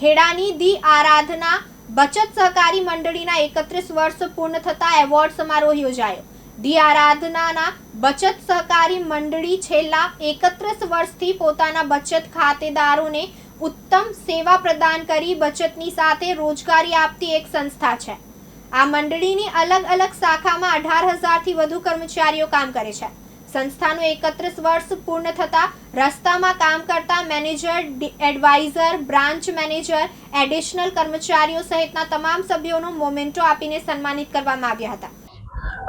ખેડાની દી આરાધના બચત સહકારી મંડળીના એકત્રીસ વર્ષ પૂર્ણ થતા એવોર્ડ સમારોહ યોજાયો. દી આરાધનાના બચત સહકારી મંડળી છેલ્લા એકત્રીસ વર્ષથી પોતાના બચત ખાતેદારોને ઉત્તમ સેવા પ્રદાન કરી બચતની સાથે રોજગારી આપતી એક સંસ્થા છે. આ મંડળીની અલગ અલગ શાખામાં અઢાર હજારથી વધુ કર્મચારીઓ કામ કરે છે. સંસ્થાનું એકત્રીસ વર્ષ પૂર્ણ થતા રસ્તામાં કામ કરતા manager, adviser, branch manager, additional કર્મચારીઓ સહિતના તમામ સભ્યોનું મોમેન્ટો આપીને સન્માનિત કરવામાં આવ્યા હતા.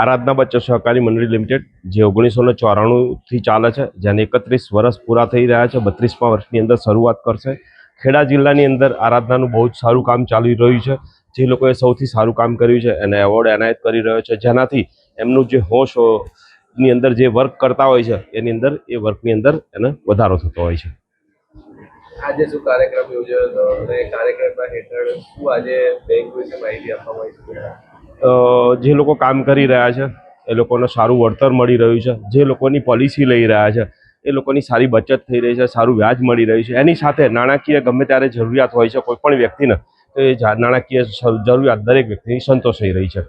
આરાધના બચ્ચો સહકારી મંડળી લિમિટેડ, જે ઓગણીસો ને ચોરાણુંથી ચાલે છે, જેને એકત્રીસ વર્ષ પૂરા થઈ રહ્યા છે, બત્રીસમાં વર્ષની અંદર શરૂઆત કરશે. ખેડા જિલ્લાની અંદર આરાધનાનું બહુ જ સારું કામ ચાલી રહ્યું છે. જે લોકોએ સૌથી સારું કામ કર્યું છે, એને એવોર્ડ એનાયત કરી રહ્યો છે. જેનાથી એમનું જે હોશ ની અંદર જે વર્ક કરતા હોય છે એની અંદર એ વર્કની અંદર એને વધારો થતો હોય છે. આજે શું કાર્યક્રમ યોજાયો હતો અને કાર્યક્રમના હેઠળ શું આજે બેંક વિશે માહિતી આપવામાં આવી છે? જે લોકો કામ કરી રહ્યા છે એ લોકોને સારું વળતર મળી રહ્યું છે. જે લોકોની પોલિસી લઈ રહ્યા છે એ લોકોની સારી બચત થઈ રહી છે સારું વ્યાજ મળી રહ્યું છે. એની સાથે નાણાકીય ગમે ત્યારે જરૂરિયાત હોય છે કોઈ પણ વ્યક્તિને તો એ નાણાકીય જરૂરિયાત દરેક વ્યક્તિની સંતોષાઈ રહી છે.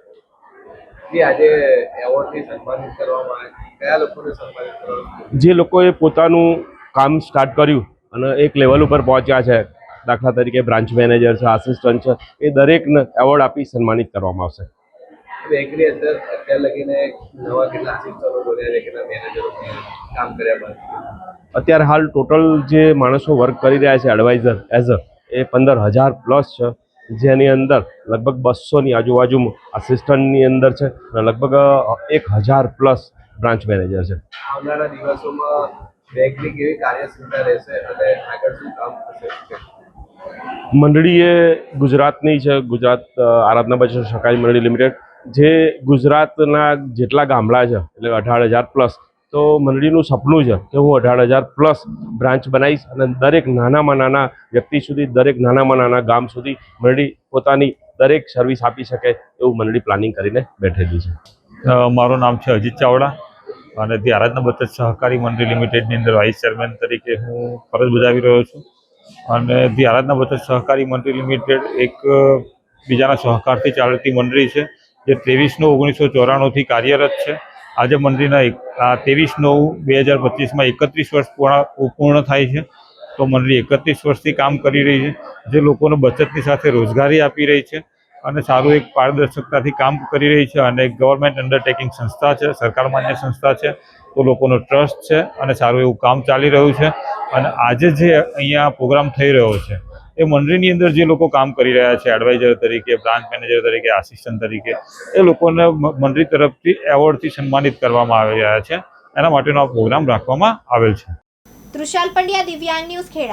જે લોકોએ પોતાનું કામ સ્ટાર્ટ કર્યું અને એક લેવલ ઉપર પહોંચ્યા છે દાખલા તરીકે બ્રાન્ચ મેનેજર છે આસિસ્ટન્ટ છે એ દરેકને એવોર્ડ આપી સન્માનિત કરવામાં આવશે. બેંકની અંદર અત્યાર લગીને નવા કેટલા આસિસ્ટન્ટો બન્યા છે કેટલા મેનેજરો કામ કર્યા બાદ? અત્યારે હાલ ટોટલ જે માણસો વર્ક કરી રહ્યા છે એડવાઇઝર એઝ અ એ પંદર હજાર પ્લસ છે. જેની અંદર લગભગ બસોની આજુબાજુ આસિસ્ટન્ટની અંદર છે અને લગભગ એક હજાર પ્લસ બ્રાન્ચ મેનેજર છે. આવનારા દિવસોમાં બેંકની કેવી કાર્યક્ષમતા રહેશે અને આગળ શું કામ થશે? મંડળી ગુજરાતની છે ગુજરાત આરાધના બચત સહકારી મંડળી લિમિટેડ જે ગુજરાતના જેટલા ગામડા છે એટલે અઢાર હજાર પ્લસ તો મંડળીનું સપનું છે કે હું અઢાર હજાર પ્લસ બ્રાન્ચ બનાવીશ અને દરેક નાનામાં નાના વ્યક્તિ સુધી, દરેક નાનામાં નાના ગામ સુધી મંડળી પોતાની દરેક સર્વિસ આપી શકે એવું મંડળી પ્લાનિંગ કરીને બેઠેલી છે. મારું નામ છે અજીત ચાવડા અને તે આરાધના બચત સહકારી મંડળી લિમિટેડની અંદર વાઇસ ચેરમેન તરીકે હું ફરજ બજાવી રહ્યો છું. અને તે આરાધના બચત સહકારી મંડળી લિમિટેડ એક બીજાના સહકારથી ચાલતી મંડળી છે જે ત્રેવીસનું ઓગણીસો ચોરાણુંથી કાર્યરત છે. આજે મંડળીના ત્રેવીસ નવ બે હજાર પચીસમાં એકત્રીસ વર્ષ પૂર્ણ પૂર્ણ થાય છે. તો મંડળી એકત્રીસ વર્ષથી કામ કરી રહી છે. જે લોકોને બચતની સાથે રોજગારી આપી રહી છે અને સારું એક પારદર્શકતાથી કામ કરી રહી છે અને એક ગવર્મેન્ટ અંડરટેકિંગ સંસ્થા છે, સરકાર માન્ય સંસ્થા છે. તો લોકોનો ટ્રસ્ટ છે અને સારું એવું કામ ચાલી રહ્યું છે. અને આજે જે અહીંયા પ્રોગ્રામ થઈ રહ્યો છે એ મંડળીની અંદર જે લોકો કામ કરી રહ્યા છે એડવાઇઝર તરીકે બ્રાન્ચ મેનેજર તરીકે આસિસ્ટન્ટ તરીકે, એ લોકોને મંડળી તરફથી એવોર્ડથી સન્માનિત કરવામાં આવી રહ્યા છે. એના માટેનો પ્રોગ્રામ રાખવામાં આવેલ છે. તૃષાલ પંડ્યા, દિવ્યાંગ ન્યૂઝ, ખેડા.